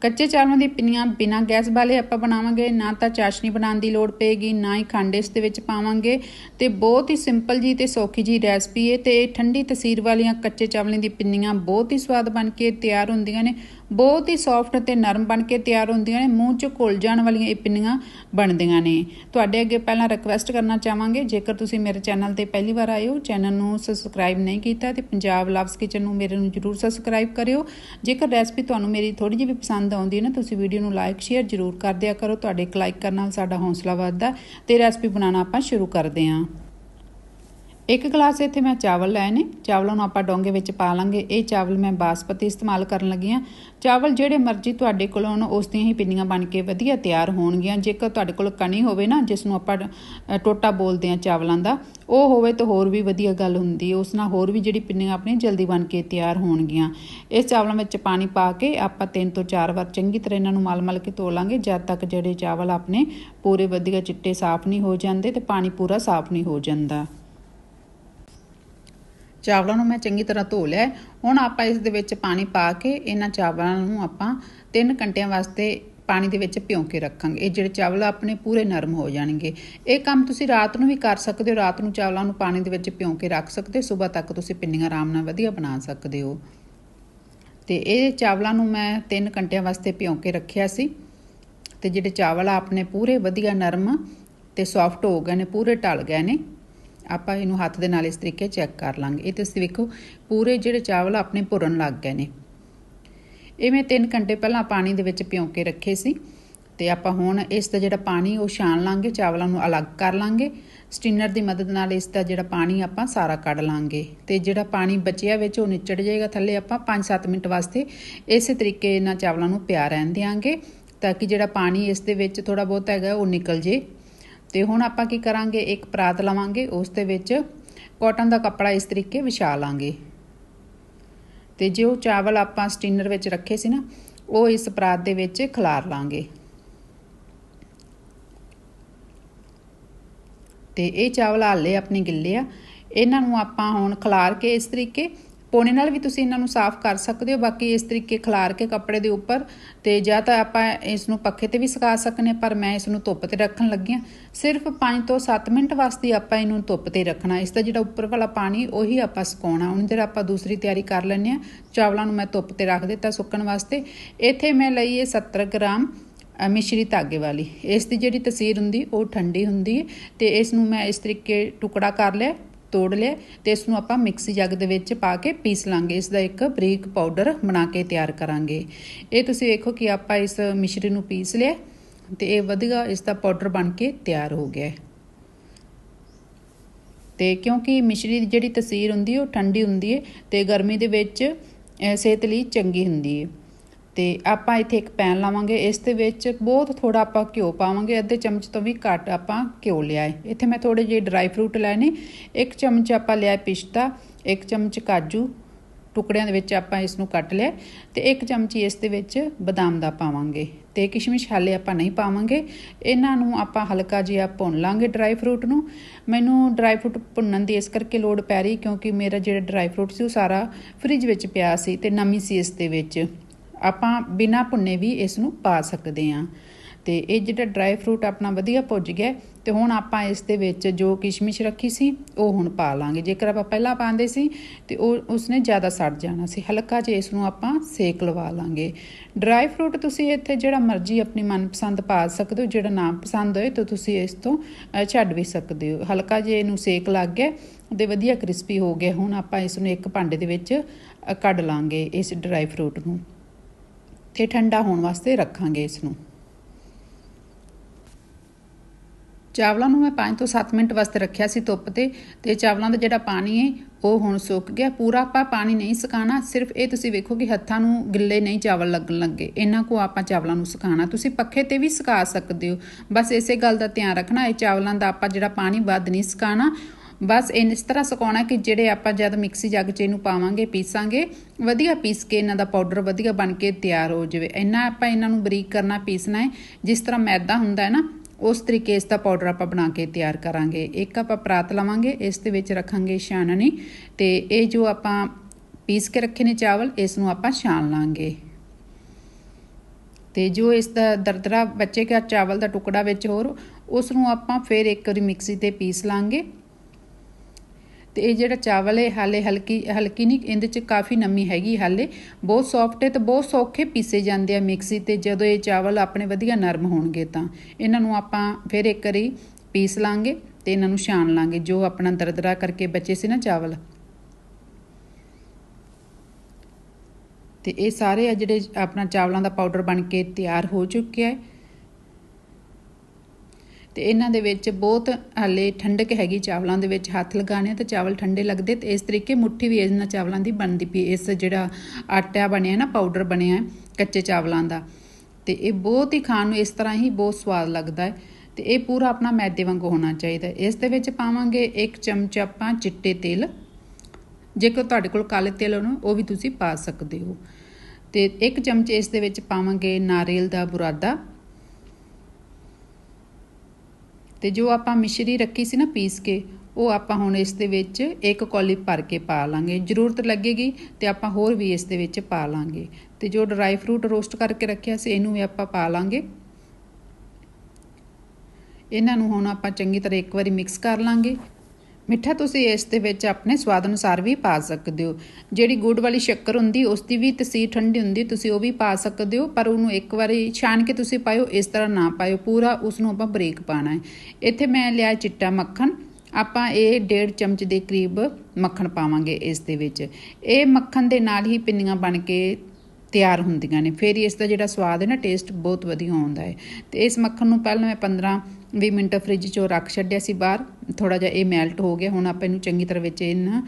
ਕੱਚੇ ਚਾਵਲਾਂ ਦੀ ਪਿੰਨੀਆਂ ਬਿਨਾਂ ਗੈਸ ਵਾਲੇ ਆਪਾਂ ਬਣਾਵਾਂਗੇ, ਨਾ ਤਾਂ ਚਾਸ਼ਨੀ ਬਣਾਉਣ ਦੀ ਲੋੜ ਪਏਗੀ, ਨਾ ਹੀ ਖੰਡ ਇਸ ਦੇ ਵਿੱਚ ਪਾਵਾਂਗੇ। ਤੇ ਬਹੁਤ ਹੀ ਸਿੰਪਲ ਜੀ ਤੇ ਸੌਖੀ ਜੀ ਰੈਸਪੀ ਹੈ ਤੇ ਠੰਡੀ ਤਸੀਰ ਵਾਲੀਆਂ ਕੱਚੇ ਚਾਵਲਾਂ ਦੀ ਪਿੰਨੀਆਂ ਬਹੁਤ ਹੀ ਸਵਾਦ ਬਣ ਕੇ ਤਿਆਰ ਹੁੰਦੀਆਂ ਨੇ। ਬਹੁਤ ਹੀ ਸੌਫਟ ਅਤੇ ਨਰਮ ਬਣ ਕੇ ਤਿਆਰ ਹੁੰਦੀਆਂ ਨੇ, ਮੂੰਹ 'ਚ ਘੁਲ ਜਾਣ ਵਾਲੀਆਂ ਇਹ ਪਿੰਨੀਆਂ ਬਣਦੀਆਂ ਨੇ। ਤੁਹਾਡੇ ਅੱਗੇ ਪਹਿਲਾਂ ਰਿਕਵੈਸਟ ਕਰਨਾ ਚਾਹਾਂਗੇ, ਜੇਕਰ ਤੁਸੀਂ ਮੇਰੇ ਚੈਨਲ ਤੇ ਪਹਿਲੀ ਵਾਰ ਆਏ ਹੋ ਚੈਨਲ ਨੂੰ ਸਬਸਕ੍ਰਾਈਬ ਨਹੀਂ ਕੀਤਾ ਤੇ ਪੰਜਾਬ ਲਵਸ ਕਿਚਨ ਨੂੰ ਮੇਰੇ ਨੂੰ ਜਰੂਰ ਸਬਸਕ੍ਰਾਈਬ ਕਰਿਓ। ਜੇਕਰ ਰੈਸਪੀ ਤੁਹਾਨੂੰ ਮੇਰੀ ਥੋੜੀ ਜਿਹੀ ਵੀ ਪਸੰਦ ਆਉਂਦੀ ਹੈ ਨਾ, ਤੁਸੀਂ ਵੀਡੀਓ ਨੂੰ ਲਾਈਕ ਸ਼ੇਅਰ ਜਰੂਰ ਕਰ ਦਿਆ ਕਰੋ। ਤੁਹਾਡੇ ਇੱਕ ਲਾਈਕ ਕਰਨ ਨਾਲ ਸਾਡਾ ਹੌਸਲਾ ਵੱਧਦਾ ਤੇ ਰੈਸਪੀ ਬਣਾਉਣਾ ਆਪਾਂ ਸ਼ੁਰੂ ਕਰਦੇ ਹਾਂ। ਇੱਕ ਗਲਾਸ ਇੱਥੇ ਮੈਂ ਚਾਵਲ ਲਏ ਨੇ। ਚਾਵਲਾਂ ਨੂੰ ਆਪਾਂ ਡੋਂਗੇ ਵਿੱਚ ਪਾ ਲਾਂਗੇ। ਇਹ ਚਾਵਲ ਮੈਂ ਬਾਸਪਤੀ ਇਸਤੇਮਾਲ ਕਰਨ ਲੱਗੀ ਆ ਚਾਵਲ ਜਿਹੜੇ ਮਰਜ਼ੀ ਤੁਹਾਡੇ ਕੋਲ ਹੋਣ ਉਸ ਦੀਆਂ ਹੀ ਪਿੰਨੀਆਂ ਬਣ ਕੇ ਵਧੀਆ ਤਿਆਰ ਹੋਣਗੀਆਂ। ਜੇਕਰ ਤੁਹਾਡੇ ਕੋਲ ਕਣੀ ਹੋਵੇ ਨਾ, ਜਿਸ ਨੂੰ ਆਪਾਂ ਟੋਟਾ ਬੋਲਦੇ ਆ ਚਾਵਲਾਂ ਦਾ, ਉਹ ਹੋਵੇ ਤਾਂ ਹੋਰ ਵੀ ਵਧੀਆ ਗੱਲ ਹੁੰਦੀ ਉਸ ਨਾਲ ਹੋਰ ਵੀ ਜਿਹੜੀ ਪਿੰਨੀਆਂ ਆਪਣੀਆਂ ਜਲਦੀ ਬਣ ਕੇ ਤਿਆਰ ਹੋਣਗੀਆਂ। ਇਸ ਚਾਵਲਾਂ ਵਿੱਚ ਪਾਣੀ ਪਾ ਕੇ ਆਪਾਂ ਤਿੰਨ ਤੋਂ ਚਾਰ ਵਾਰ ਚੰਗੀ ਤਰ੍ਹਾਂ ਇਹਨਾਂ ਨੂੰ ਮਲ-ਮਲ ਕੇ ਧੋ ਲਾਂਗੇ। ਜਦ ਤੱਕ ਜਿਹੜੇ ਚਾਵਲ ਆਪਣੇ ਪੂਰੇ ਵਧੀਆ ਚਿੱਟੇ ਸਾਫ਼ ਨਹੀਂ ਹੋ ਜਾਂਦੇ ਤੇ ਪਾਣੀ ਪੂਰਾ ਸਾਫ਼ ਨਹੀਂ ਹੋ ਜਾਂਦਾ। ਚਾਵਲਾਂ ਨੂੰ ਮੈਂ ਚੰਗੀ ਤਰ੍ਹਾਂ ਧੋ ਲਿਆ ਹੁਣ ਆਪਾਂ ਇਸ ਦੇ ਵਿੱਚ ਪਾਣੀ ਪਾ ਕੇ ਇਹਨਾਂ ਚਾਵਲਾਂ ਨੂੰ ਆਪਾਂ 3 ਘੰਟਿਆਂ ਵਾਸਤੇ ਪਾਣੀ ਦੇ ਵਿੱਚ ਭਿਉਂ ਕੇ ਰੱਖਾਂਗੇ। ਇਹ ਜਿਹੜੇ ਚਾਵਲ ਆਪਣੇ ਪੂਰੇ ਨਰਮ ਹੋ ਜਾਣਗੇ। ਇਹ ਕੰਮ ਤੁਸੀਂ ਰਾਤ ਨੂੰ ਵੀ ਕਰ ਸਕਦੇ ਹੋ। ਰਾਤ ਨੂੰ ਚਾਵਲਾਂ ਨੂੰ ਪਾਣੀ ਦੇ ਵਿੱਚ ਭਿਉਂ ਕੇ ਰੱਖ ਸਕਦੇ ਹੋ। ਸਵੇਰ ਤੱਕ ਤੁਸੀਂ ਪਿੰਨੀਆਂ ਆਰਾਮ ਨਾਲ ਵਧੀਆ ਬਣਾ ਸਕਦੇ ਹੋ। ਤੇ ਇਹ ਚਾਵਲਾਂ ਨੂੰ ਮੈਂ 3 ਘੰਟਿਆਂ ਵਾਸਤੇ ਭਿਉਂ ਕੇ ਰੱਖਿਆ ਸੀ। ਤੇ ਜਿਹੜੇ ਚਾਵਲ ਆ ਆਪਣੇ ਪੂਰੇ ਵਧੀਆ ਨਰਮ ਤੇ ਸੌਫਟ ਹੋ ਗਏ ਨੇ, ਪੂਰੇ ਢਲ ਗਏ ਨੇ। ਆਪਾਂ ਇਹਨੂੰ ਹੱਥ ਦੇ ਨਾਲ ਇਸ ਤਰੀਕੇ ਚੈੱਕ ਕਰ ਲਾਂਗੇ। ਇਹ ਤੁਸੀਂ ਵੇਖੋ, ਪੂਰੇ ਜਿਹੜੇ ਚਾਵਲ ਆਪਣੇ ਭੁਰਨ ਲੱਗ ਗਏ ਨੇ। ਇਹ ਮੈਂ 3 ਘੰਟੇ ਪਹਿਲਾਂ ਪਾਣੀ ਦੇ ਵਿੱਚ ਭਿਉਂ ਕੇ ਰੱਖੇ ਸੀ ਤੇ ਆਪਾਂ ਹੁਣ ਇਸ ਦਾ ਜਿਹੜਾ ਪਾਣੀ, ਉਹ ਛਾਣ ਲਾਂਗੇ, ਚਾਵਲਾਂ ਨੂੰ ਅਲੱਗ ਕਰ ਲਾਂਗੇ। ਸਟੀਨਰ ਦੀ ਮਦਦ ਨਾਲ ਇਸ ਦਾ ਜਿਹੜਾ ਪਾਣੀ ਆਪਾਂ ਸਾਰਾ ਕੱਢ ਲਾਂਗੇ। ਤੇ ਜਿਹੜਾ ਪਾਣੀ ਬਚਿਆ ਵਿੱਚ ਉਹ ਨਿਚੜ ਜਾਏਗਾ ਥੱਲੇ ਆਪਾਂ 5-7 ਮਿੰਟ ਵਾਸਤੇ ਇਸੇ ਤਰੀਕੇ ਇਹਨਾਂ ਚਾਵਲਾਂ ਨੂੰ ਪਿਆ ਰਹਿਣ ਦਿਆਂਗੇ, ਤਾਂ ਕਿ ਜਿਹੜਾ ਪਾਣੀ ਇਸ ਦੇ ਵਿੱਚ ਥੋੜਾ ਬਹੁਤ ਹੈਗਾ, ਉਹ ਨਿਕਲ ਜੇ। ਤੇ ਹੁਣ ਆਪਾਂ ਕੀ ਕਰਾਂਗੇ? ਇੱਕ ਪਰਾਤ ਲਵਾਂਗੇ, ਉਸ ਦੇ ਵਿੱਚ ਕਾਟਨ ਦਾ ਕੱਪੜਾ ਇਸ ਤਰੀਕੇ ਵਿਛਾ ਲਾਂਗੇ। ਤੇ ਜੇ ਉਹ ਚਾਵਲ ਆਪਾਂ ਸਟੀਨਰ ਵਿੱਚ ਰੱਖੇ ਸੀ ਨਾ, ਉਹ ਇਸ ਪਰਾਤ ਦੇ ਵਿੱਚ ਖਿਲਾਰ ਲਾਂਗੇ। ਤੇ ਇਹ ਚਾਵਲ ਹਾਲੇ ਆਪਣੇ ਗਿੱਲੇ ਆ। ਇਹਨਾਂ ਨੂੰ ਆਪਾਂ ਹੁਣ ਖਿਲਾਰ ਕੇ ਇਸ ਤਰੀਕੇ ਪੋਣੇ ਨਾਲ ਵੀ ਤੁਸੀਂ ਇਹਨਾਂ ਨੂੰ ਸਾਫ਼ ਕਰ ਸਕਦੇ ਹੋ, ਬਾਕੀ ਇਸ ਤਰੀਕੇ ਖਲਾਰ ਕੇ ਕੱਪੜੇ ਦੇ ਉੱਪਰ ਤੇ ਜਾਂ ਤਾਂ ਆਪਾਂ ਇਸ ਨੂੰ ਪੱਖੇ ਤੇ ਵੀ ਸੁਕਾ ਸਕਨੇ ਪਰ ਮੈਂ ਇਸ ਨੂੰ ਧੁੱਪ ਤੇ ਰੱਖਣ ਲੱਗੀ ਆ ਸਿਰਫ 5 ਤੋਂ 7 ਮਿੰਟ ਵਾਸਤੇ ਆਪਾਂ ਇਹਨੂੰ ਧੁੱਪ ਤੇ ਰੱਖਣਾ, ਇਸ ਦਾ ਜਿਹੜਾ ਉੱਪਰ ਵਾਲਾ ਪਾਣੀ ਉਹੀ ਆਪਾਂ ਸੁਕਾਉਣਾ। ਹੁਣ ਜਿਹੜਾ ਆਪਾਂ ਦੂਸਰੀ ਤਿਆਰੀ ਕਰ ਲੈਣੇ ਆ ਚਾਵਲਾਂ ਨੂੰ ਮੈਂ ਧੁੱਪ ਤੇ ਰੱਖ ਦਿੱਤਾ ਸੁੱਕਣ ਵਾਸਤੇ। ਇੱਥੇ ਮੈਂ ਲਈ ਹੈ 70 ਗ੍ਰਾਮ ਮਿਸ਼ਰੀ ਧਾਗੇ ਵਾਲੀ। ਇਸ ਦੀ ਜਿਹੜੀ ਤਸੀਰ ਹੁੰਦੀ, ਉਹ ਠੰਡੀ ਹੁੰਦੀ ਹੈ ਤੇ ਇਸ ਨੂੰ ਮੈਂ ਇਸ ਤਰੀਕੇ ਟੁਕੜਾ ਕਰ ਲਿਆ। ਤੋੜ ਲਿਆ ਤੇ ਇਸ ਨੂੰ ਆਪਾਂ ਮਿਕਸੀ ਜੱਗ ਦੇ ਵਿੱਚ ਪਾ ਕੇ ਪੀਸ ਲਾਂਗੇ। ਇਸ ਦਾ ਇੱਕ ਬਰੀਕ ਪਾਊਡਰ ਬਣਾ ਕੇ ਤਿਆਰ ਕਰਾਂਗੇ। ਇਹ ਤੁਸੀਂ ਵੇਖੋ ਕਿ ਆਪਾਂ ਇਸ ਮਿਸ਼ਰੀ ਨੂੰ ਪੀਸ ਲਿਆ ਤੇ ਇਹ ਵਧੀਆ ਇਸ ਦਾ ਪਾਊਡਰ ਬਣ ਕੇ ਤਿਆਰ ਹੋ ਗਿਆ। ਤੇ ਕਿਉਂਕਿ ਮਿਸ਼ਰੀ ਦੀ ਜਿਹੜੀ ਤਸੀਰ ਹੁੰਦੀ ਹੈ, ਉਹ ਠੰਡੀ ਹੁੰਦੀ ਹੈ ਤੇ ਗਰਮੀ ਦੇ ਵਿੱਚ ਸਿਹਤ ਲਈ ਚੰਗੀ ਹੁੰਦੀ ਹੈ। ਤੇ ਆਪਾਂ ਇੱਥੇ ਇੱਕ ਪੈਨ ਲਾਵਾਂਗੇ, ਇਸ ਦੇ ਵਿੱਚ ਬਹੁਤ ਥੋੜਾ ਆਪਾਂ ਘਿਓ ਪਾਵਾਂਗੇ, ਅੱਧੇ ਚਮਚ ਤੋਂ ਵੀ ਘੱਟ ਆਪਾਂ ਘਿਓ ਲਿਆ ਹੈ। ਇੱਥੇ ਮੈਂ ਥੋੜੇ ਜਿਹੇ ਡਰਾਈ ਫਰੂਟ ਲਏ ਨੇ ਇੱਕ ਚਮਚ ਆਪਾਂ ਲਿਆ ਪਿਸਤਾ, ਇੱਕ ਚਮਚ ਕਾਜੂ, ਟੁਕੜਿਆਂ ਦੇ ਵਿੱਚ ਆਪਾਂ ਇਸ ਨੂੰ ਕੱਟ ਲਿਆ ਤੇ ਇੱਕ ਚਮਚੀ ਇਸ ਦੇ ਵਿੱਚ ਬਦਾਮ ਦਾ ਪਾਵਾਂਗੇ। ਤੇ ਕਿਸ਼ਮਿਸ਼ ਹਾਲੇ ਆਪਾਂ ਨਹੀਂ ਪਾਵਾਂਗੇ। ਇਹਨਾਂ ਨੂੰ ਆਪਾਂ ਹਲਕਾ ਜਿਹਾ ਭੁੰਨ ਲਾਂਗੇ ਡਰਾਈ ਫਰੂਟ ਨੂੰ। ਮੈਨੂੰ ਡਰਾਈ ਫਰੂਟ ਭੁੰਨਣ ਦੀ ਇਸ ਕਰਕੇ ਲੋੜ ਪੈ ਰਹੀ ਕਿਉਂਕਿ ਮੇਰਾ ਜਿਹੜਾ ਡਰਾਈ ਫਰੂਟ ਸੀ ਉਹ ਸਾਰਾ ਫ੍ਰਿਜ ਵਿੱਚ ਪਿਆ ਸੀ ਤੇ ਨਮੀ ਸੀ ਇਸ ਦੇ ਵਿੱਚ। ਆਪਾਂ ਬਿਨਾ ਭੁੰਨੇ ਵੀ ਇਸ ਨੂੰ ਪਾ ਸਕਦੇ ਹਾਂ। ਤੇ ਇਹ ਜਿਹੜਾ ਡਰਾਈ ਫਰੂਟ ਆਪਣਾ ਵਧੀਆ ਭੁੱਜ ਗਿਆ ਤੇ ਹੁਣ ਆਪਾਂ ਇਸ ਦੇ ਵਿੱਚ ਜੋ ਕਿਸ਼ਮਿਸ਼ ਰੱਖੀ ਸੀ, ਉਹ ਹੁਣ ਪਾ ਲਾਂਗੇ। ਜੇਕਰ ਆਪਾਂ ਪਹਿਲਾਂ ਪਾਉਂਦੇ ਸੀ, ਤੇ ਉਹ ਉਸਨੇ ਜ਼ਿਆਦਾ ਸੜ ਜਾਣਾ ਸੀ। ਹਲਕਾ ਜਿਹਾ ਇਸ ਨੂੰ ਆਪਾਂ ਸੇਕ ਲਵਾ ਲਾਂਗੇ। ਡਰਾਈ ਫਰੂਟ ਤੁਸੀਂ ਇੱਥੇ ਜਿਹੜਾ ਮਰਜ਼ੀ ਆਪਣੀ ਮਨਪਸੰਦ ਪਾ ਸਕਦੇ ਹੋ, ਜਿਹੜਾ ਨਾ ਪਸੰਦ ਹੋਏ, ਤਾਂ ਤੁਸੀਂ ਇਸ ਤੋਂ ਛੱਡ ਵੀ ਸਕਦੇ ਹੋ। ਹਲਕਾ ਜਿਹਾ ਇਹਨੂੰ ਸੇਕ ਲੱਗ ਗਿਆ, ਤੇ ਵਧੀਆ ਕ੍ਰਿਸਪੀ ਹੋ ਗਿਆ। ਹੁਣ ਆਪਾਂ ਇਸ ਨੂੰ ਇੱਕ ਭਾਂਡੇ ਦੇ ਵਿੱਚ ਕੱਢ ਲਾਂਗੇ ਇਸ ਡਰਾਈ ਫਰੂਟ ਨੂੰ। ਤੇ ਠੰਡਾ ਹੋਣ ਵਾਸਤੇ ਰੱਖਾਂਗੇ ਇਸ ਨੂੰ ਚਾਵਲਾਂ ਨੂੰ ਮੈਂ 5 ਤੋਂ 7 ਮਿੰਟ ਵਾਸਤੇ ਰੱਖਿਆ ਸੀ ਧੁੱਪ ਤੇ ਤੇ ਚਾਵਲਾਂ ਦਾ ਜਿਹੜਾ ਪਾਣੀ ਹੈ ਉਹ ਹੁਣ ਸੁੱਕ ਗਿਆ। ਪੂਰਾ ਆਪਾਂ ਪਾਣੀ ਨਹੀਂ ਸੁਕਾਣਾ, ਸਿਰਫ ਇਹ ਤੁਸੀਂ ਵੇਖੋ ਕਿ ਹੱਥਾਂ ਨੂੰ ਗਿੱਲੇ ਨਹੀਂ ਚਾਵਲ ਲੱਗਣ ਲੱਗੇ। ਇਹਨਾਂ ਕੋ ਆਪਾਂ ਚਾਵਲਾਂ ਨੂੰ ਸੁਕਾਣਾ। ਤੁਸੀਂ ਪੱਖੇ ਤੇ ਵੀ ਸੁਕਾ ਸਕਦੇ ਹੋ। ਬਸ ਇਸੇ ਗੱਲ ਦਾ ਧਿਆਨ ਰੱਖਣਾ, ਇਹ ਚਾਵਲਾਂ ਦਾ ਆਪਾਂ ਜਿਹੜਾ ਪਾਣੀ ਵੱਧ ਨਹੀਂ ਸੁਕਾਣਾ ਬਸ ਇਹ ਇਸ ਤਰ੍ਹਾਂ ਸੁਕਾਉਣਾ ਕਿ ਜਿਹੜੇ ਆਪਾਂ ਜਦ ਮਿਕਸੀ ਜੱਗ 'ਚ ਇਹਨੂੰ ਪਾਵਾਂਗੇ, ਪੀਸਾਂਗੇ, ਵਧੀਆ ਪੀਸ ਕੇ ਇਹਨਾਂ ਦਾ ਪਾਊਡਰ ਵਧੀਆ ਬਣ ਕੇ ਤਿਆਰ ਹੋ ਜਾਵੇ। ਇੰਨਾ ਆਪਾਂ ਇਹਨਾਂ ਨੂੰ ਬਰੀਕ ਕਰਨਾ, ਪੀਸਣਾ ਹੈ। ਜਿਸ ਤਰ੍ਹਾਂ ਮੈਦਾ ਹੁੰਦਾ ਹੈ ਨਾ, ਉਸ ਤਰੀਕੇ ਇਸ ਦਾ ਪਾਊਡਰ ਆਪਾਂ ਬਣਾ ਕੇ ਤਿਆਰ ਕਰਾਂਗੇ। ਇੱਕ ਆਪਾਂ ਪਰਾਤ ਲਵਾਂਗੇ, ਇਸ ਦੇ ਵਿੱਚ ਰੱਖਾਂਗੇ ਛਾਨਣੀ ਤੇ ਇਹ ਜੋ ਆਪਾਂ ਪੀਸ ਕੇ ਰੱਖੇ ਨੇ ਚਾਵਲ, ਇਸ ਨੂੰ ਆਪਾਂ ਛਾਣ ਲਾਂਗੇ। ਤੇ ਜੋ ਇਸ ਦਾ ਦਰਦਰਾ ਬਚੇਗਾ ਚਾਵਲ ਦਾ ਟੁਕੜਾ ਵਿੱਚ ਹੋਰ, ਉਸ ਨੂੰ ਆਪਾਂ ਫਿਰ ਇੱਕ ਵਾਰੀ ਮਿਕਸੀ ਤੇ ਪੀਸ ਲਾਂਗੇ। ਤੇ ਇਹ ਜਿਹੜਾ ਚਾਵਲ ਹੈ, ਹਾਲੇ ਹਲਕੀ ਹਲਕੀ ਨਹੀਂ, ਇਹਦੇ ਚ ਕਾਫੀ ਨਮੀ ਹੈਗੀ ਹਾਲੇ। ਬਹੁਤ ਸੌਫਟ ਹੈ ਤੇ ਬਹੁਤ ਸੌਖੇ ਪੀਸੇ ਜਾਂਦੇ ਆ ਮਿਕਸੀ ਤੇ, ਜਦੋਂ ਇਹ ਚਾਵਲ ਆਪਣੇ ਵਧੀਆ ਨਰਮ ਹੋਣਗੇ ਤਾਂ। ਇਹਨਾਂ ਨੂੰ ਆਪਾਂ ਫਿਰ ਇੱਕ ਵਾਰੀ ਪੀਸ ਲਾਂਗੇ ਤੇ ਇਹਨਾਂ ਨੂੰ ਛਾਣ ਲਾਂਗੇ, ਜੋ ਆਪਣਾ ਦਰਦਰਾ ਕਰਕੇ ਬਚੇ ਸੀ ਨਾ ਚਾਵਲ। ਤੇ ਇਹ ਸਾਰੇ ਆ ਜਿਹੜੇ ਆਪਣਾ ਚਾਵਲਾਂ ਦਾ ਪਾਊਡਰ ਬਣ ਕੇ ਤਿਆਰ ਹੋ ਚੁੱਕਿਆ ਹੈ। ਤੇ ਇਹਨਾਂ ਦੇ ਵਿੱਚ ਬਹੁਤ ਹਲੇ ਠੰਡਕ ਹੈਗੀ ਚਾਵਲਾਂ ਦੇ ਵਿੱਚ ਹੱਥ ਲਗਾਣੇ ਤੇ ਚਾਵਲ ਠੰਡੇ ਲੱਗਦੇ ਤੇ ਇਸ ਤਰੀਕੇ ਮੁੱਠੀ ਵੀ ਇਹਨਾਂ ਚਾਵਲਾਂ ਦੀ ਬਣਦੀ ਪਈ ਇਸ ਜਿਹੜਾ ਆਟਾ ਬਣਿਆ ਨਾ ਪਾਊਡਰ ਬਣਿਆ ਕੱਚੇ ਚਾਵਲਾਂ ਦਾ। ਤੇ ਇਹ ਬਹੁਤ ਹੀ ਖਾਣ ਨੂੰ ਇਸ ਤਰ੍ਹਾਂ ਹੀ ਬਹੁਤ ਸਵਾਦ ਲੱਗਦਾ ਹੈ ਤੇ ਇਹ ਪੂਰਾ ਆਪਣਾ ਮੈਦੇ ਵਾਂਗੂ ਹੋਣਾ ਚਾਹੀਦਾ ਇਸ ਦੇ ਵਿੱਚ ਪਾਵਾਂਗੇ ਇੱਕ ਚਮਚ ਆਪਾਂ ਚਿੱਟੇ ਤੇਲ। ਜੇਕਰ ਤੁਹਾਡੇ ਕੋਲ ਕਾਲੇ ਤੇਲ ਹੋਣਾ, ਉਹ ਵੀ ਤੁਸੀਂ ਪਾ ਸਕਦੇ ਹੋ। ਤੇ ਇੱਕ ਚਮਚ ਇਸ ਦੇ ਵਿੱਚ ਪਾਵਾਂਗੇ ਨਾਰੀਅਲ ਦਾ ਬੁਰਾਦਾ। ਤੇ ਜੋ ਆਪਾਂ ਮਿਸ਼ਰੀ ਰੱਖੀ ਸੀ ਨਾ ਪੀਸ ਕੇ, ਉਹ ਆਪਾਂ ਹੁਣ ਇਸ ਦੇ ਵਿੱਚ ਇੱਕ ਕੌਲੀ ਭਰ ਕੇ ਪਾ ਲਾਂਗੇ। ਜ਼ਰੂਰਤ ਲੱਗੇਗੀ ਤੇ ਆਪਾਂ ਹੋਰ ਵੀ ਇਸ ਦੇ ਵਿੱਚ ਪਾ ਲਾਂਗੇ। ਤੇ ਜੋ ਡਰਾਈ ਫਰੂਟ ਰੋਸਟ ਕਰਕੇ ਰੱਖਿਆ ਸੀ, ਇਹਨੂੰ ਵੀ ਆਪਾਂ ਪਾ ਲਾਂਗੇ। ਇਹਨਾਂ ਨੂੰ ਹੁਣ ਆਪਾਂ ਚੰਗੀ ਤਰ੍ਹਾਂ ਇੱਕ ਵਾਰੀ ਮਿਕਸ ਕਰ ਲਾਂਗੇ। ਮਿੱਠਾ ਤੁਸੀਂ ਇਸ ਦੇ ਵਿੱਚ ਆਪਣੇ ਸਵਾਦ ਅਨੁਸਾਰ ਵੀ ਪਾ ਸਕਦੇ ਹੋ। ਜਿਹੜੀ ਗੁੜ ਵਾਲੀ ਸ਼ੱਕਰ ਹੁੰਦੀ, ਉਸ ਦੀ ਵੀ ਤਸੀਰ ਠੰਡੀ ਹੁੰਦੀ, ਤੁਸੀਂ ਉਹ ਵੀ ਪਾ ਸਕਦੇ ਹੋ, ਪਰ ਉਹਨੂੰ ਇੱਕ ਵਾਰੀ ਛਾਣ ਕੇ ਤੁਸੀਂ ਪਾਇਓ, ਇਸ ਤਰ੍ਹਾਂ ਨਾ ਪਾਇਓ, ਪੂਰਾ ਉਸ ਨੂੰ ਆਪਾਂ ਬ੍ਰੇਕ ਪਾਣਾ ਹੈ। ਇੱਥੇ ਮੈਂ ਲਿਆ ਚਿੱਟਾ ਮੱਖਣ, ਆਪਾਂ ਇਹ 1.5 ਚਮਚ ਦੇ ਕਰੀਬ ਮੱਖਣ ਪਾਵਾਂਗੇ ਇਸ ਦੇ ਵਿੱਚ। ਇਹ ਮੱਖਣ ਦੇ ਨਾਲ ਹੀ ਪਿੰਨੀਆਂ ਬਣ ਕੇ ਤਿਆਰ ਹੁੰਦੀਆਂ ਨੇ, ਫਿਰ ਇਸ ਦਾ ਜਿਹੜਾ ਸਵਾਦ ਹੈ ਨਾ ਟੇਸਟ ਬਹੁਤ ਵਧੀਆ ਆਉਂਦਾ ਹੈ। ਤੇ ਇਸ ਮੱਖਣ ਨੂੰ ਪਹਿਲਾਂ ਮੈਂ 15 20 ਮਿੰਟ ਫ੍ਰਿਜ 'ਚੋਂ ਰੱਖ ਛੱਡਿਆ ਸੀ ਬਾਹਰ। ਥੋੜਾ ਜਿਹਾ ਇਹ ਮੈਲਟ ਹੋ ਗਿਆ, ਹੁਣ ਆਪਾਂ ਇਹਨੂੰ ਚੰਗੀ ਤਰ੍ਹਾਂ ਵਿੱਚ ਇਹਨਾਂ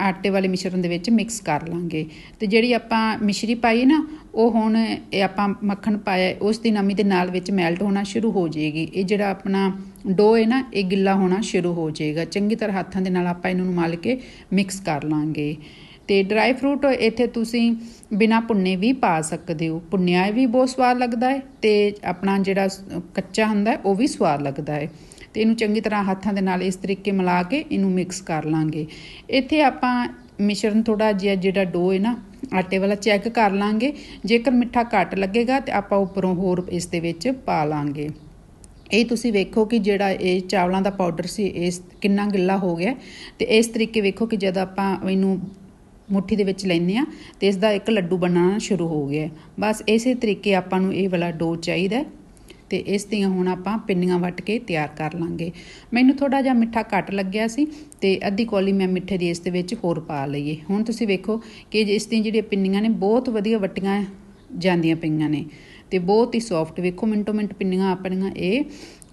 ਆਟੇ ਵਾਲੇ ਮਿਸ਼ਰਣ ਦੇ ਵਿੱਚ ਮਿਕਸ ਕਰ ਲਾਂਗੇ। ਤੇ ਜਿਹੜੀ ਆਪਾਂ ਮਿਸ਼ਰੀ ਪਾਈ ਨਾ, ਉਹ ਹੁਣ ਇਹ ਆਪਾਂ ਮੱਖਣ ਪਾਇਆ, ਉਸ ਦੀ ਨਮੀ ਦੇ ਨਾਲ ਵਿੱਚ ਮੈਲਟ ਹੋਣਾ ਸ਼ੁਰੂ ਹੋ ਜਾਏਗੀ। ਇਹ ਜਿਹੜਾ ਆਪਣਾ ਡੋ ਹੈ ਨਾ, ਇਹ ਗਿੱਲਾ ਹੋਣਾ ਸ਼ੁਰੂ ਹੋ ਜਾਏਗਾ। ਚੰਗੀ ਤਰ੍ਹਾਂ ਹੱਥਾਂ ਦੇ ਨਾਲ ਆਪਾਂ ਇਹਨੂੰ ਮਲ ਕੇ ਮਿਕਸ ਕਰ ਲਾਂਗੇ। ਤੇ ਡਰਾਈ ਫਰੂਟ ਇੱਥੇ ਤੁਸੀਂ ਬਿਨਾ ਭੁੰਨੇ ਵੀ ਪਾ ਸਕਦੇ ਹੋ। ਭੁੰਨਿਆ ਵੀ ਬਹੁਤ ਸਵਾਦ ਲੱਗਦਾ ਹੈ ਤੇ ਆਪਣਾ ਜਿਹੜਾ ਕੱਚਾ ਹੁੰਦਾ ਉਹ ਵੀ ਸਵਾਦ ਲੱਗਦਾ ਹੈ। ਤੇ ਇਹਨੂੰ ਚੰਗੀ ਤਰ੍ਹਾਂ ਹੱਥਾਂ ਦੇ ਨਾਲ ਇਸ ਤਰੀਕੇ ਮਿਲਾ ਕੇ ਇਹਨੂੰ ਮਿਕਸ ਕਰ ਲਾਂਗੇ। ਇੱਥੇ ਆਪਾਂ ਮਿਸ਼ਰਣ ਥੋੜਾ ਜਿਹਾ ਜਿਹੜਾ ਡੋ ਹੈ ਨਾ, ਆਟੇ ਵਾਲਾ ਚੈੱਕ ਕਰ ਲਾਂਗੇ। ਜੇਕਰ ਮਿੱਠਾ ਘੱਟ ਲੱਗੇਗਾ ਤੇ ਆਪਾਂ ਉੱਪਰੋਂ ਹੋਰ ਇਸ ਦੇ ਵਿੱਚ ਪਾ ਲਾਂਗੇ। ਇਹ ਤੁਸੀਂ ਵੇਖੋ ਕਿ ਜਿਹੜਾ ਇਹ ਚਾਵਲਾਂ ਦਾ ਪਾਊਡਰ ਸੀ, ਇਸ ਕਿੰਨਾ ਗਿੱਲਾ ਹੋ ਗਿਆ। ਤੇ ਇਸ ਤਰੀਕੇ ਵੇਖੋ ਕਿ ਜਦ ਆਪਾਂ ਇਹਨੂੰ ਮੁੱਠੀ ਦੇ ਵਿੱਚ ਲੈਨੇ ਆ ਤੇ ਇਸ ਦਾ ਇੱਕ ਲੱਡੂ ਬਣਾਉਣਾ ਸ਼ੁਰੂ ਹੋ ਗਿਆ ਬਸ ਇਸੇ ਤਰੀਕੇ ਆਪਾਂ ਨੂੰ ਇਹ ਵਾਲਾ ਡੋ ਚਾਹੀਦਾ ਤੇ ਇਸ ਦੀਆਂ ਹੁਣ ਆਪਾਂ ਪਿੰਨੀਆਂ ਵੱਟ ਕੇ ਤਿਆਰ ਕਰ ਲਾਂਗੇ। ਮੈਨੂੰ ਥੋੜਾ ਜਿਹਾ ਮਿੱਠਾ ਘੱਟ ਲੱਗਿਆ ਸੀ ਤੇ ਅੱਧੀ ਕੌਲੀ ਮੈਂ ਮਿੱਠੇ ਦੀ ਇਸ ਦੇ ਵਿੱਚ ਹੋਰ ਪਾ ਲਈਏ। ਹੁਣ ਤੁਸੀਂ ਵੇਖੋ ਕਿ ਇਸ ਦੀਆਂ ਜਿਹੜੀਆਂ ਪਿੰਨੀਆਂ ਨੇ ਬਹੁਤ ਵਧੀਆ ਵੱਟੀਆਂ ਜਾਂਦੀਆਂ ਪਈਆਂ ਨੇ ਤੇ ਬਹੁਤ ਹੀ ਸੌਫਟ ਵੇਖੋ ਮਿੰਟੋ ਮਿੰਟ ਪਿੰਨੀਆਂ ਆਪਣੀਆਂ ਇਹ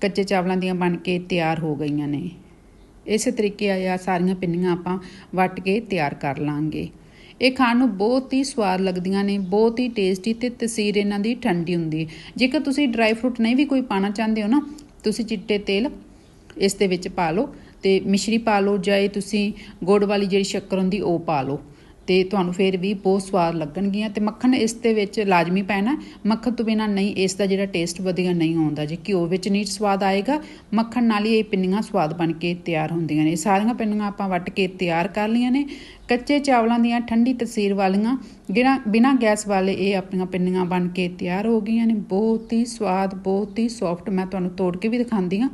ਕੱਚੇ ਚਾਵਲਾਂ ਦੀਆਂ ਬਣ ਕੇ ਤਿਆਰ ਹੋ ਗਈਆਂ ਨੇ। ਇਸੇ ਤਰੀਕੇ ਆ ਸਾਰੀਆਂ ਪਿੰਨੀਆਂ ਆਪਾਂ ਵੱਟ ਕੇ ਤਿਆਰ ਕਰ ਲਾਂਗੇ। ਇਹ ਖਾਣ ਨੂੰ ਬਹੁਤ ਹੀ ਸਵਾਦ ਲੱਗਦੀਆਂ ਨੇ, ਬਹੁਤ ਹੀ ਟੇਸਟੀ ਤੇ ਤਸੀਰ ਇਹਨਾਂ ਦੀ ਠੰਡੀ ਹੁੰਦੀ। ਹੈ ਜੇਕਰ ਤੁਸੀਂ ਡਰਾਈ ਫਰੂਟ ਨਹੀਂ ਵੀ ਕੋਈ ਪਾਣਾ ਚਾਹੁੰਦੇ ਹੋ ਨਾ, ਤੁਸੀਂ ਚਿੱਟੇ ਤੇਲ ਇਸ ਦੇ ਵਿੱਚ ਪਾ ਲਓ ਤੇ ਮਿਸ਼ਰੀ ਪਾ ਲਓ ਜਾਂ ਤੁਸੀਂ ਗੁੜ ਵਾਲੀ ਜਿਹੜੀ ਸ਼ੱਕਰ ਹੁੰਦੀ ਉਹ ਪਾ ਲਓ। ਤੇ ਤੁਹਾਨੂੰ ਫੇਰ ਵੀ ਬਹੁਤ ਸਵਾਦ ਲੱਗਣਗੀਆਂ ਤੇ ਮੱਖਣ ਇਸ ਦੇ ਵਿੱਚ ਲਾਜ਼ਮੀ ਪੈਣਾ। ਮੱਖਣ ਤੋਂ ਬਿਨਾ ਨਹੀਂ, ਇਸ ਦਾ ਜਿਹੜਾ ਟੇਸਟ ਵਧੀਆ ਨਹੀਂ ਆਉਂਦਾ। ਜੇ ਘਿਓ ਵਿੱਚ ਨਹੀਂ ਸਵਾਦ ਆਏਗਾ, ਮੱਖਣ ਨਾਲ ਹੀ ਇਹ ਪਿੰਨੀਆਂ ਸਵਾਦ ਬਣ ਕੇ ਤਿਆਰ ਹੁੰਦੀਆਂ ਨੇ। ਸਾਰੀਆਂ ਪਿੰਨੀਆਂ ਆਪਾਂ ਵੱਟ ਕੇ ਤਿਆਰ ਕਰ ਲਈਆਂ ਨੇ। ਕੱਚੇ ਚਾਵਲਾਂ ਦੀਆਂ ਠੰਡੀ ਤਸੀਰ ਵਾਲੀਆਂ ਬਿਨਾ ਬਿਨਾ ਗੈਸ ਵਾਲੇ ਇਹ ਆਪਣੀਆਂ ਪਿੰਨੀਆਂ ਬਣ ਕੇ ਤਿਆਰ ਹੋ ਗਈਆਂ ਨੇ। ਬਹੁਤ ਹੀ ਸਵਾਦ, ਬਹੁਤ ਹੀ ਸੌਫਟ ਮੈਂ ਤੁਹਾਨੂੰ ਤੋੜ ਕੇ ਵੀ ਦਿਖਾਉਂਦੀ ਆ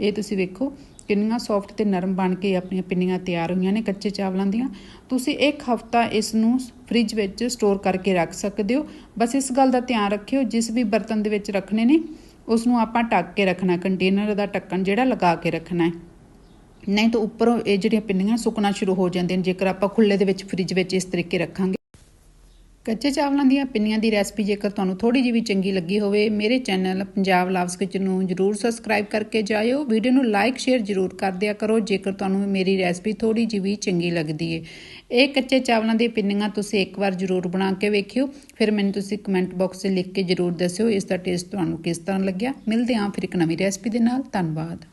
ਇਹ ਤੁਸੀਂ ਵੇਖੋ। ਕਿੰਨੀਆਂ ਸੌਫਟ ਤੇ ਨਰਮ ਬਣ ਕੇ ਆਪਣੀਆਂ ਪਿੰਨੀਆਂ ਤਿਆਰ ਹੋਈਆਂ ਨੇ ਕੱਚੇ ਚਾਵਲਾਂ ਦੀਆਂ। ਤੁਸੀਂ ਇੱਕ ਹਫਤਾ ਇਸ ਨੂੰ ਫ੍ਰਿਜ ਵਿੱਚ ਸਟੋਰ ਕਰਕੇ ਰੱਖ ਸਕਦੇ ਹੋ। ਬਸ ਇਸ ਗੱਲ ਦਾ ਧਿਆਨ ਰੱਖਿਓ, ਜਿਸ ਵੀ ਬਰਤਨ ਦੇ ਵਿੱਚ ਰੱਖਣੇ ਨੇ ਉਸ ਨੂੰ ਆਪਾਂ ਢੱਕ ਕੇ ਰੱਖਣਾ ਕੰਟੇਨਰ ਦਾ ਢੱਕਣ ਜਿਹੜਾ ਲਗਾ ਕੇ ਰੱਖਣਾ ਹੈ। ਨਹੀਂ ਤਾਂ ਉੱਪਰੋਂ ਇਹ ਜਿਹੜੀਆਂ ਪਿੰਨੀਆਂ ਸੁੱਕਣਾ ਸ਼ੁਰੂ ਹੋ ਜਾਂਦੀਆਂ ਨੇ, ਜੇਕਰ ਆਪਾਂ ਖੁੱਲੇ ਦੇ ਵਿੱਚ ਫ੍ਰਿਜ ਵਿੱਚ ਇਸ ਤਰੀਕੇ ਰੱਖਾਂਗੇ। ਕੱਚੇ ਚਾਵਲਾਂ ਦੀਆਂ ਪਿੰਨੀਆਂ ਦੀ ਰੈਸਪੀ ਜੇਕਰ ਤੁਹਾਨੂੰ ਥੋੜੀ ਜਿਹੀ ਵੀ ਚੰਗੀ ਲੱਗੀ ਹੋਵੇ, ਮੇਰੇ ਚੈਨਲ ਪੰਜਾਬ ਲਵਸ ਕਿਚਨ ਨੂੰ ਜਰੂਰ ਸਬਸਕ੍ਰਾਈਬ ਕਰਕੇ ਜਾਇਓ। ਵੀਡੀਓ ਨੂੰ ਲਾਈਕ ਸ਼ੇਅਰ ਜਰੂਰ ਕਰ ਦਿਆ ਕਰੋ, ਜੇਕਰ ਤੁਹਾਨੂੰ ਮੇਰੀ ਰੈਸਪੀ ਥੋੜੀ ਜਿਹੀ ਵੀ ਚੰਗੀ ਲੱਗਦੀ ਏ। ਇਹ ਕੱਚੇ ਚਾਵਲਾਂ ਦੀਆਂ ਪਿੰਨੀਆਂ ਤੁਸੀਂ ਇੱਕ ਵਾਰ ਜਰੂਰ ਬਣਾ ਕੇ ਵੇਖਿਓ, ਫਿਰ ਮੈਨੂੰ ਤੁਸੀਂ ਕਮੈਂਟ ਬਾਕਸ 'ਚ ਲਿਖ ਕੇ ਜਰੂਰ ਦੱਸਿਓ ਇਸ ਦਾ ਟੇਸਟ ਤੁਹਾਨੂੰ ਕਿਸ ਤਰ੍ਹਾਂ ਲੱਗਿਆ। ਮਿਲਦੇ ਹਾਂ ਫਿਰ ਇੱਕ ਨਵੀਂ ਰੈਸਪੀ ਦੇ ਨਾਲ। ਧੰਨਵਾਦ।